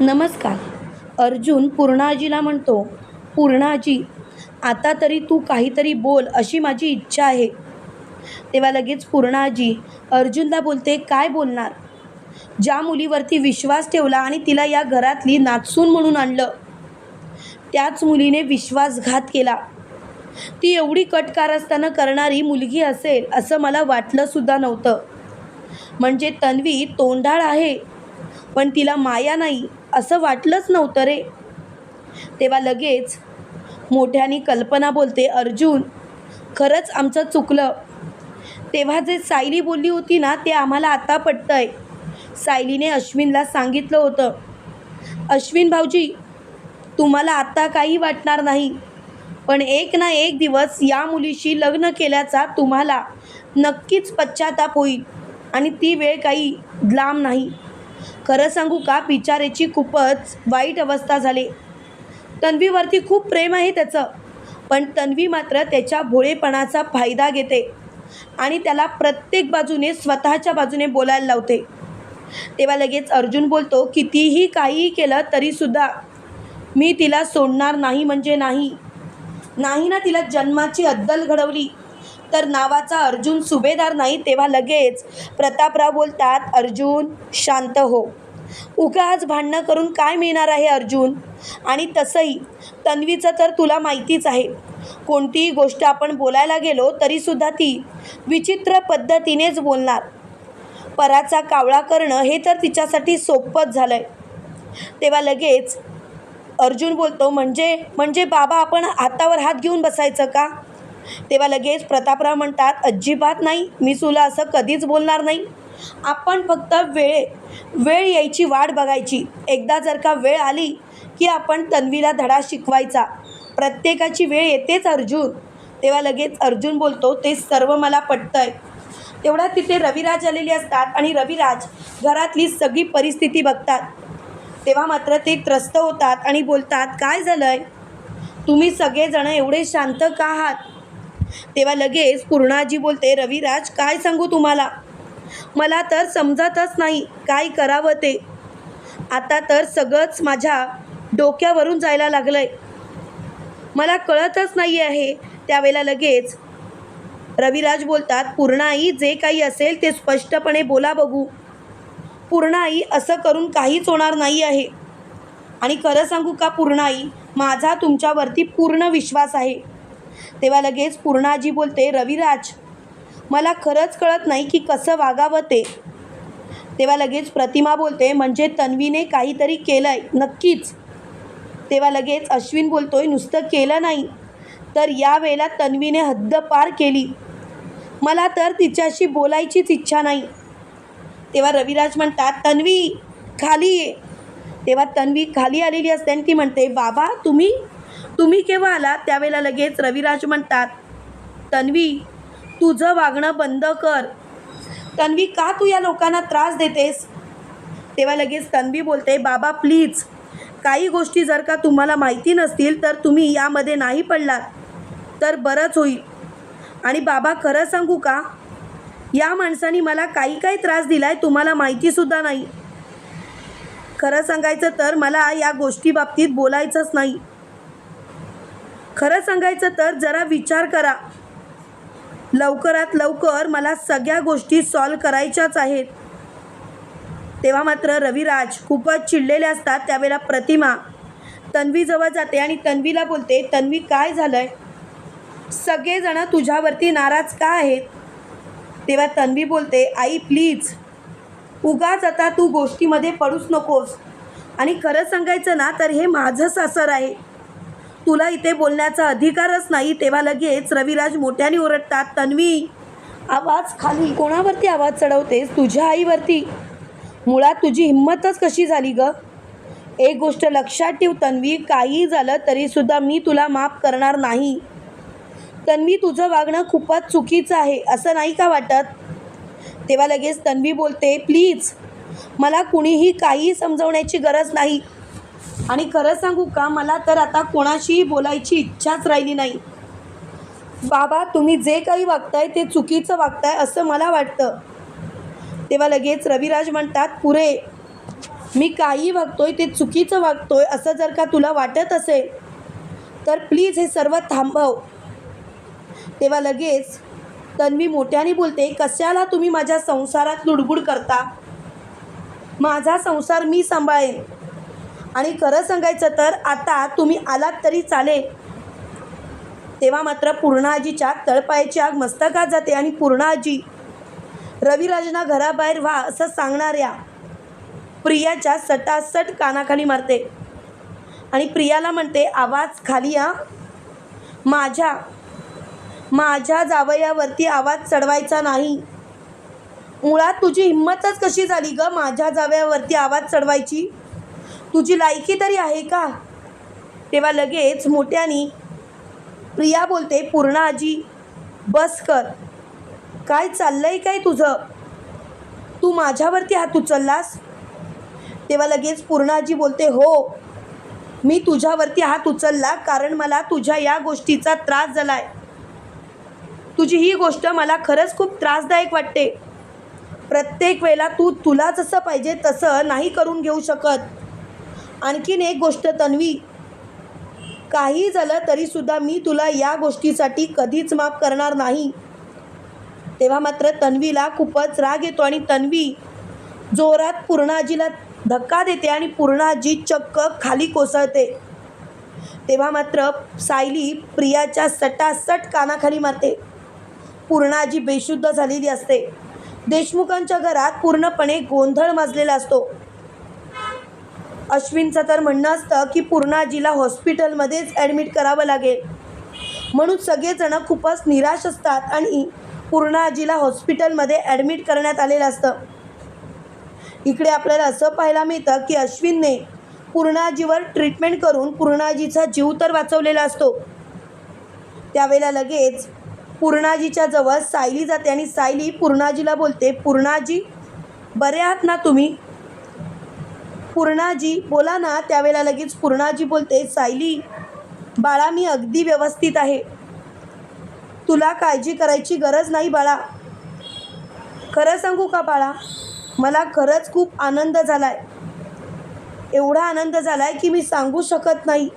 नमस्कार. अर्जुन पूर्णाजीला म्हणतो पूर्णाजी आता तरी तू काहीतरी बोल अशी माझी इच्छा आहे. तेव्हा लगेच पूर्णाजी अर्जुनला बोलते काय बोलणार? ज्या मुलीवरती विश्वास ठेवला आणि तिला या घरातली नाचून म्हणून आणलं त्याच मुलीने विश्वासघात केला. ती एवढी कटकार असताना करणारी मुलगी असेल असं मला वाटलंसुद्धा नव्हतं. म्हणजे तन्वी तोंडाळ आहे पण तिला माया नाही. असं वाटलंच नव्हतं रे. तेव्हा लगेच मोठ्याने कल्पना बोलते अर्जुन खरंच आमचं चुकलं. तेव्हा जे सायली बोलली होती ना ते आम्हाला आता पटतंय. सायलीने अश्विनला सांगितलं होतं अश्विन भाऊजी तुम्हाला आता काही वाटणार नाही पण एक ना एक दिवस या मुलीशी लग्न केल्याचा तुम्हाला नक्कीच पश्चाताप होईल आणि ती वेळ काही लांब नाही. खरं सांगू का बिचारेची खूपच वाईट अवस्था झाली. तन्वीवरती खूप प्रेम आहे त्याचं पण तन्वी मात्र त्याच्या भोळेपणाचा फायदा घेते आणि त्याला प्रत्येक बाजूने स्वतःच्या बाजूने बोलायला लावते. तेव्हा लगेच अर्जुन बोलतो कितीही काहीही केलं तरीसुद्धा मी तिला सोडणार नाही म्हणजे नाही. नाही ना तिला जन्माची अद्दल घडवली. तर नावाचा अर्जुन सुभेदार नाही तेव्हा लगेच प्रतापराव बोलतात अर्जुन शांत हो. उगाच भांडणं करून काय मिळणार आहे अर्जुन? आणि तसंही तन्वीचं तर तुला माहितीच आहे. कोणतीही गोष्ट आपण बोलायला गेलो तरीसुद्धा ती विचित्र पद्धतीनेच बोलणार. पराचा कावळा करणं हे तर तिच्यासाठी सोपंच झालं आहे तेव्हा लगेच अर्जुन बोलतो म्हणजे म्हणजे बाबा आपण हातावर हात घेऊन बसायचं का? तेव्हा लगेच प्रतापराव म्हणतात अजिबात नाही मी तुला असं कधीच बोलणार नाही. आपण फक्त वेळ वेळ यायची वाट बघायची. एकदा जर का वेळ आली की आपण तन्वीला धडा शिकवायचा. प्रत्येकाची वेळ येतेच अर्जुन. तेव्हा लगेच अर्जुन बोलतो ते सर्व मला पटतंय. तेवढ्या तिथे रविराज आलेले असतात आणि रविराज घरातली सगळी परिस्थिती बघतात. तेव्हा मात्र ते त्रस्त होतात आणि बोलतात काय झालं आहे तुम्ही सगळेजण एवढे शांत का आहात? तेव्हा लगेच पूर्णाजी बोलते रविराज काय सांगू तुम्हाला? मला तर समजतच नाही काय करावं ते. आता तर सगळंच माझ्या डोक्यावरून जायला लागलं आहे मला कळतच नाही आहे. त्यावेळेला लगेच रविराज बोलतात पूर्णाई जे काही असेल ते स्पष्टपणे बोला बघू. पूर्णाई असं करून काहीच होणार नाही आहे. आणि खरं सांगू का पूर्णाई माझा तुमच्यावरती पूर्ण विश्वास आहे. तेव्हा लगेच पूर्णाजी बोलते रविराज मला खरंच कळत नाही की कसं वागावं ते. तेव्हा लगेच प्रतिमा बोलते म्हणजे तन्वीने काहीतरी केलं आहे नक्कीच. तेव्हा लगेच अश्विन बोलतोय नुसतं केलं नाही तर यावेळेला तन्वीने हद्द पार केली. मला तर तिच्याशी बोलायचीच इच्छा नाही. तेव्हा रविराज म्हणतात तन्वी खाली ये. तेव्हा तन्वी खाली आलेली असते आणि ती म्हणते बाबा तुम्ही तुम्ही केव्हा आला त्यावेळेला लगेच रविराज म्हणतात तन्वी तुझं वागणं बंद कर. तन्वी का तू या लोकांना त्रास देतेस? तेव्हा लगेच तन्वी बोलते बाबा प्लीज काही गोष्टी जर का तुम्हाला माहिती नसतील तर तुम्ही यामध्ये नाही पडलात. तर बरंच होईल. आणि बाबा खरं सांगू का? या माणसाने मला काही काही त्रास दिला आहे तुम्हाला माहितीसुद्धा नाही. खरं सांगायचं तर मला या गोष्टीबाबतीत बोलायचंच नाही. खरं सांगायचं तर जरा विचार करा. लवकरात लवकर मला सगळ्या गोष्टी सॉल्व करायच्याच आहेत. तेव्हा मात्र रविराज खूपच चिडलेले असतात त्यावेळेला प्रतिमा. तन्वीजवळ जाते आणि तन्वीला बोलते तन्वी काय झालं आहे सगळेजणं तुझ्यावरती नाराज का आहेत? तेव्हा तन्वी बोलते आई प्लीज उगाच आता तू गोष्टीमध्ये पडूच नकोस. आणि खरं सांगायचं ना तर हे माझं सासर आहे. तुला इथे बोलण्याचा अधिकारच नाही. तेव्हा लगेच रविराज मोठ्याने ओरडतात तन्वी आवाज खाली. कोणावरती आवाज चढवतेस? तुझ्या आईवरती. मुळात तुझी हिंमतच कशी झाली ग? एक गोष्ट लक्षात ठेव तन्वी. काही झालं तरीसुद्धा मी तुला माफ करणार नाही. तन्वी तुझं वागणं खूपच चुकीचं आहे. असं नाही का वाटत? तेव्हा लगेच तन्वी बोलते प्लीज मला कुणीही काही समजवण्याची गरज नाही. आणि खरं सांगू का मला तर आता कोणाशीही बोलायची इच्छाच राहिली नाही. बाबा तुम्ही जे काही वागताय ते चुकीचं वागताय असं मला वाटतं. तेव्हा लगेच रविराज म्हणतात पुरे मी काही वागतोय ते चुकीचं वागतोय असं जर का तुला वाटत असेल तर प्लीज हे सर्व थांबव. तेव्हा लगेच तन्वी मोठ्याने बोलते कशाला तुम्ही माझ्या संसारात लुडबुड करता? माझा संसार मी सांभाळेन. आणि खरं सांगायचं तर आता तुम्ही आलात तरी चालेल. तेव्हा मात्र पूर्णाजीच्या तळपायाची आग मस्तकात जाते आणि पूर्णाजी रविराजना घराबाहेर व्हा असं सांगणाऱ्या प्रियाच्या सटासट कानाखाली मारते. आणि प्रियाला म्हणते आवाज खाली या. माझ्या माझ्या जावयावरती आवाज चढवायचा नाही. मुळात तुझी हिंमतच कशी झाली ग माझ्या जावयावरती आवाज चढवायची? तुझी लायकी तरी आहे का? तेव्हा लगेच मोठ्यानी प्रिया बोलते पूर्ण आजी बस कर. काय चाललंय काय तुझं? तू माझ्यावरती हात उचललास? तेव्हा लगेच पूर्णाजी बोलते हो मी तुझ्यावरती हात उचलला कारण मला तुझ्या या गोष्टीचा त्रास झाला आहे तुझी ही गोष्ट मला खरंच खूप त्रासदायक वाटते. प्रत्येक वेळेला तू तुला जसं पाहिजे तसं नाही करून घेऊ शकत. आणखीन एक गोष्ट तन्वी काही झालं तरीसुद्धा मी तुला या गोष्टीसाठी कधीच माफ करणार नाही. तेव्हा मात्र तन्वीला खूपच राग येतो आणि तन्वी जोरात पूर्णाजीला धक्का देते आणि पूर्णाजी चक्क खाली कोसळते. तेव्हा मात्र सायली प्रियाच्या सटासट कानाखाली मारते. पूर्णाजी बेशुद्ध झालेली असते. देशमुखांच्या घरात पूर्णपणे गोंधळ माजलेला असतो. अश्विनचं तर म्हणणं असतं की पूर्णाजीला हॉस्पिटलमध्येच ॲडमिट करावं लागेल. म्हणून सगळेजणं खूपच निराश असतात आणि पूर्णाजीला हॉस्पिटलमध्ये ॲडमिट करण्यात आलेलं असतं. इकडे आपल्याला असं पाहायला मिळतं की अश्विनने पूर्णाजीवर ट्रीटमेंट करून पूर्णाजीचा जीव तर वाचवलेला असतो. त्यावेळेला लगेच पूर्णाजीच्या जवळ सायली जाते आणि सायली पूर्णाजीला बोलते पूर्णाजी बरे आहात ना तुम्ही? पूर्णाजी बोला ना त्यावेळेला लगेच पूर्णाजी बोलते सायली बाळा मी अगदी व्यवस्थित आहे. तुला काळजी करायची गरज नाही बाळा. खरं सांगू का बाळा? मला खरंच खूप आनंद झाला आहे एवढा आनंद झाला आहे की मी सांगू शकत नाही.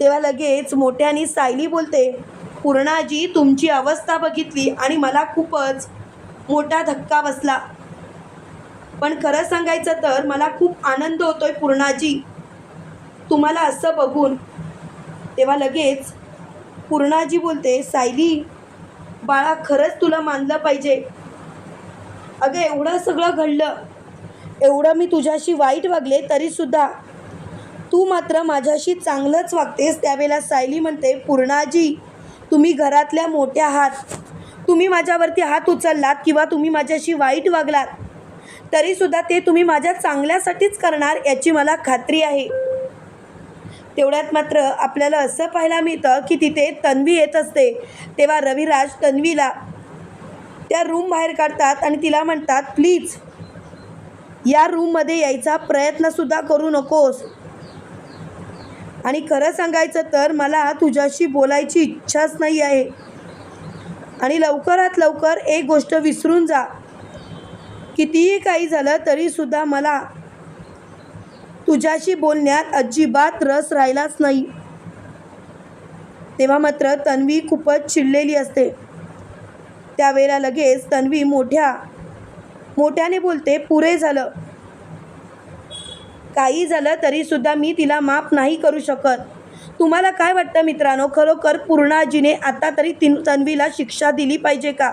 तेव्हा लगेच मोठ्याने सायली बोलते पूर्णाजी तुमची अवस्था बघितली आणि मला खूपच मोठा धक्का बसला. पण खरं सांगायचं तर मला खूप आनंद होतोय पूर्णाजी. तुम्हाला असं बघून. तेव्हा लगेच पूर्णाजी बोलते सायली बाळा खरंच तुला मानलं पाहिजे. अगं एवढं सगळं घडलं. एवढं मी तुझ्याशी वाईट वागले तरीसुद्धा. तू मात्र माझ्याशी चांगलंच वागतेस त्यावेळेला सायली म्हणते पूर्णाजी तुम्ही घरातल्या मोठ्या आहात. तुम्ही माझ्यावरती हात उचललात किंवा तुम्ही माझ्याशी वाईट वागलात. तरीसुद्धा ते तुम्ही माझ्या चांगल्यासाठीच करणार याची मला खात्री आहे. तेवढ्यात मात्र आपल्याला असं पाहायला मिळतं की तिथे तन्वी येत असते. तेव्हा रविराज तन्वीला त्या रूम बाहेर काढतात आणि तिला म्हणतात प्लीज या रूममध्ये यायचा प्रयत्नसुद्धा करू नकोस. आणि खरं सांगायचं तर मला तुझ्याशी बोलायची इच्छाच नाही आहे. आणि लवकरात लवकर एक गोष्ट विसरून जा. कितीही काही झालं तरीसुद्धा मला तुझ्याशी बोलण्यात अजिबात रस राहिलाच नाही. तेव्हा मात्र तन्वी खूपच चिडलेली असते. त्यावेळेला लगेच तन्वी मोठ्या मोठ्याने बोलते पुरे झालं. काही झालं तरीसुद्धा मी तिला माफ नाही करू शकत. तुम्हाला काय वाटतं मित्रांनो? खरोखर पूर्णाजीने आता तरी तिन तन्वीला शिक्षा दिली पाहिजे का?